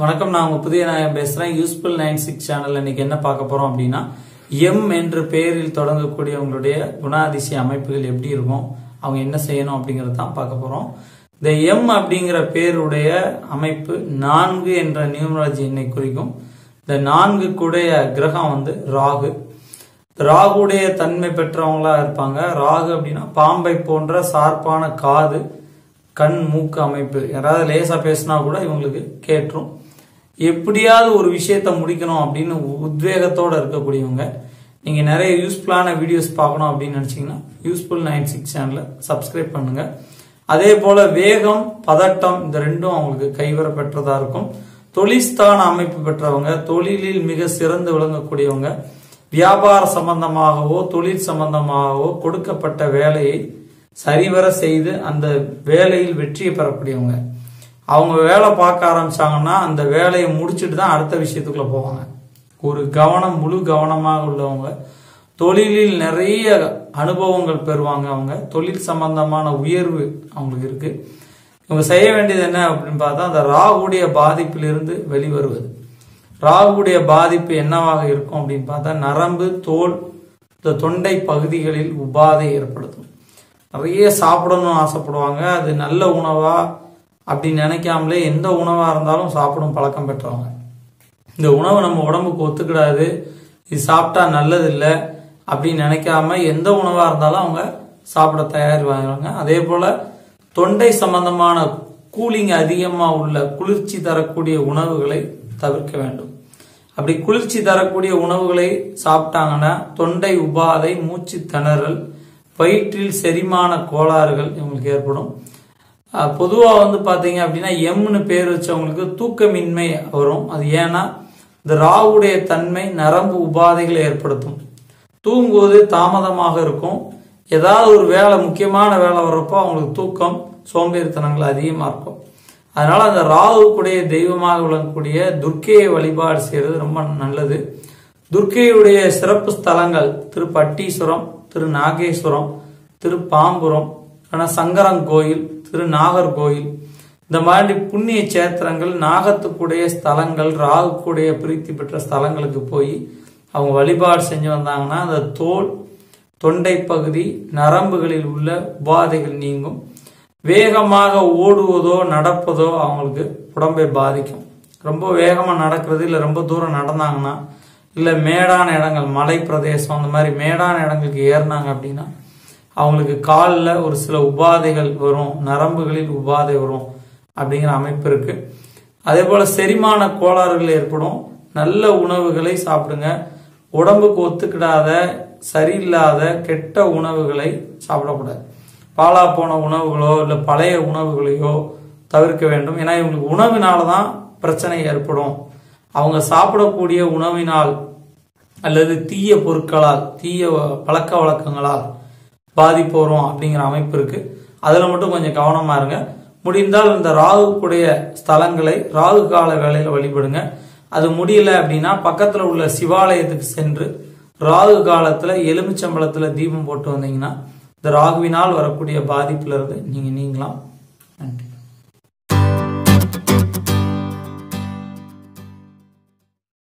வணக்கம் நான் உங்க புதிய நாயம் பேசுறேன். யூஸ்ஃபுல் நைன் சிக்ஸ் சேனல் இன்னைக்கு என்ன பார்க்க போறோம் அப்படின்னா எம் என்ற பெயரில் தொடங்கக்கூடிய உங்களுடைய குணாதிசய அமைப்புகள் எப்படி இருக்கும் அவங்க என்ன செய்யணும் அப்படிங்கறது தான் பார்க்க போறோம். இந்த எம் அப்படிங்கிற பேருடைய அமைப்பு நான்கு என்ற நியூமராஜி எண்ணை குறிக்கும். இந்த நான்கு கூடைய கிரகம் வந்து ராகு. ராகுடைய தன்மை பெற்றவங்களா இருப்பாங்க. ராகு அப்படின்னா பாம்பை போன்ற சார்பான காது கண் மூக்கு அமைப்பு. யாராவது லேசா பேசினா கூட இவங்களுக்கு கேட்டுரும் எப்படியாவது ஒரு விஷயத்த முடிக்கணும் அப்படின்னு உத்வேகத்தோட இருக்கக்கூடியவங்க நீங்க நிறைய யூஸ்ஃபுல்லான வீடியோஸ் பார்க்கணும் அப்படின்னு நினைச்சீங்கன்னா யூஸ்ஃபுல் நைன் சிக்ஸ் சேனலை சப்ஸ்கிரைப் பண்ணுங்க. அதே போல வேகம் பதட்டம் இந்த ரெண்டும் அவங்களுக்கு கைவர இருக்கும். தொழில்ஸ்தான அமைப்பு பெற்றவங்க தொழிலில் மிக சிறந்து விளங்கக்கூடியவங்க வியாபார சம்பந்தமாகவோ தொழில் சம்பந்தமாகவோ கொடுக்கப்பட்ட வேலையை சரிவர செய்து அந்த வேலையில் வெற்றியை பெறக்கூடியவங்க. அவங்க வேலை பார்க்க ஆரம்பிச்சாங்கன்னா அந்த வேலையை முடிச்சுட்டு தான் அடுத்த விஷயத்துக்குள்ள போவாங்க. ஒரு கவனம் முழு கவனமாக உள்ளவங்க தொழிலில் நிறைய அனுபவங்கள் பெறுவாங்க அவங்க. தொழில் சம்பந்தமான உயர்வு அவங்களுக்கு இருக்கு. இவங்க செய்ய வேண்டியது என்ன அப்படின்னு பார்த்தா அந்த ராகுடைய பாதிப்பிலிருந்து வெளிவருவது. ராகுடைய பாதிப்பு என்னவாக இருக்கும் அப்படின்னு பார்த்தா நரம்பு தோல் இந்த தொண்டை பகுதிகளில் உபாதை ஏற்படுத்தும். நிறைய சாப்பிடணும்னு ஆசைப்படுவாங்க. அது நல்ல உணவா அப்படின்னு நினைக்காமலே எந்த உணவாக இருந்தாலும் சாப்பிடும் பழக்கம் பெற்றவங்க. இந்த உணவு நம்ம உடம்புக்கு ஒத்துக்கிடாது இது சாப்பிட்டா நல்லது இல்லை அப்படின்னு நினைக்காம எந்த உணவாக இருந்தாலும் அவங்க சாப்பிட தயாரிவாங்க அதே போல தொண்டை சம்பந்தமான கூலிங் அதிகமா உள்ள குளிர்ச்சி தரக்கூடிய உணவுகளை தவிர்க்க வேண்டும். அப்படி குளிர்ச்சி தரக்கூடிய உணவுகளை சாப்பிட்டாங்கன்னா தொண்டை உபாதை மூச்சு திணறல் வயிற்றில் செரிமான கோளாறுகள் இவங்களுக்கு ஏற்படும். பொதுவா வந்து பாத்தீங்க அப்படின்னா எம்னு பேர் வச்சவங்களுக்கு தூக்கமின்மை வரும். அது ஏன்னா இந்த ராவுடைய தன்மை நரம்பு உபாதைகளை ஏற்படுத்தும். தூங்குவது தாமதமாக இருக்கும். ஏதாவது ஒரு வேலை முக்கியமான வேலை வர்றப்போ அவங்களுக்கு தூக்கம் சோம்பேறித்தனங்கள் அதிகமா இருக்கும். அதனால அந்த ராகுக்குடைய தெய்வமாக விளங்கக்கூடிய துர்க்கையை வழிபாடு செய்யறது ரொம்ப நல்லது. துர்க்கையுடைய சிறப்பு ஸ்தலங்கள் திரு பட்டீஸ்வரம் திரு நாகேஸ்வரம் திரு பாம்புரம் சங்கரங்கோயில் திரு நாகர்கோயில் இந்த மாதிரி புண்ணிய சேத்திரங்கள் நாகத்துக்குடைய ஸ்தலங்கள் ராகுக்குடைய பிரீத்தி பெற்ற ஸ்தலங்களுக்கு போய் அவங்க வழிபாடு செஞ்சு வந்தாங்கன்னா அந்த தோல் தொண்டை பகுதி நரம்புகளில் உள்ள உபாதைகள் நீங்கும். வேகமாக ஓடுவதோ நடப்பதோ அவங்களுக்கு உடம்பை பாதிக்கும். ரொம்ப வேகமாக நடக்கிறது இல்லை ரொம்ப தூரம் நடந்தாங்கன்னா இல்லை மேடான இடங்கள் மலை பிரதேசம் அந்த மாதிரி மேடான இடங்களுக்கு ஏறினாங்க அப்படின்னா அவங்களுக்கு காலில் ஒரு சில உபாதைகள் வரும் நரம்புகளில் உபாதை வரும் அப்படிங்கிற அமைப்பு இருக்கு. அதே போல செரிமான கோளாறுகள் ஏற்படும். நல்ல உணவுகளை சாப்பிடுங்க. உடம்புக்கு ஒத்துக்கிடாத சரியில்லாத கெட்ட உணவுகளை சாப்பிடக்கூடாது. பாலா போன உணவுகளோ இல்லை பழைய உணவுகளையோ தவிர்க்க வேண்டும். ஏன்னா இவங்களுக்கு உணவினால தான் பிரச்சனை ஏற்படும். அவங்க சாப்பிடக்கூடிய உணவினால் அல்லது தீய பொருட்களால் தீய பழக்க வழக்கங்களால் பாதிப்பு வரும் அப்படிங்கிற அமைப்பு இருக்கு. அதுல மட்டும் கொஞ்சம் கவனமா இருங்க. முடிந்தால் இந்த ராகுக்குடைய ஸ்தலங்களை ராகு கால வேலையில் வழிபடுங்க. அது முடியல அப்படின்னா பக்கத்துல உள்ள சிவாலயத்துக்கு சென்று ராகு காலத்துல எலுமிச்சம்பழத்துல தீபம் போட்டு வந்தீங்கன்னா இந்த ராகுவினால் வரக்கூடிய பாதிப்புல இருந்து நீங்க நீங்களாம் நன்றி.